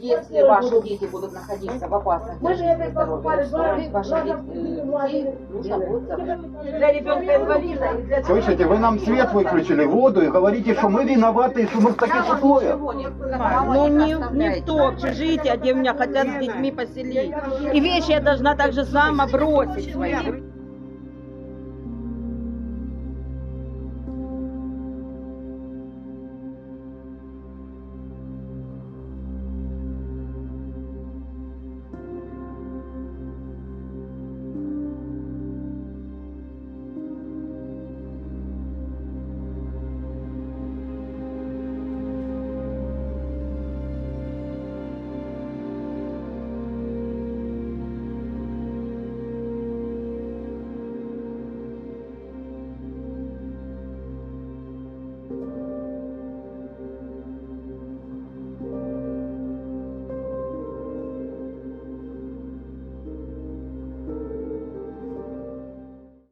Если ваши дети будут находиться в опасности Мы же это здоровья, то ваших нужно будет забрать. Для ребенка инвалида и для Слышите, вы нам свет выключили, воду и говорите, что мы виноваты, что мы в таких условиях. Ну не, не в то общежитие, а где меня хотят с детьми поселить. И вещи я должна так же сама бросить свои.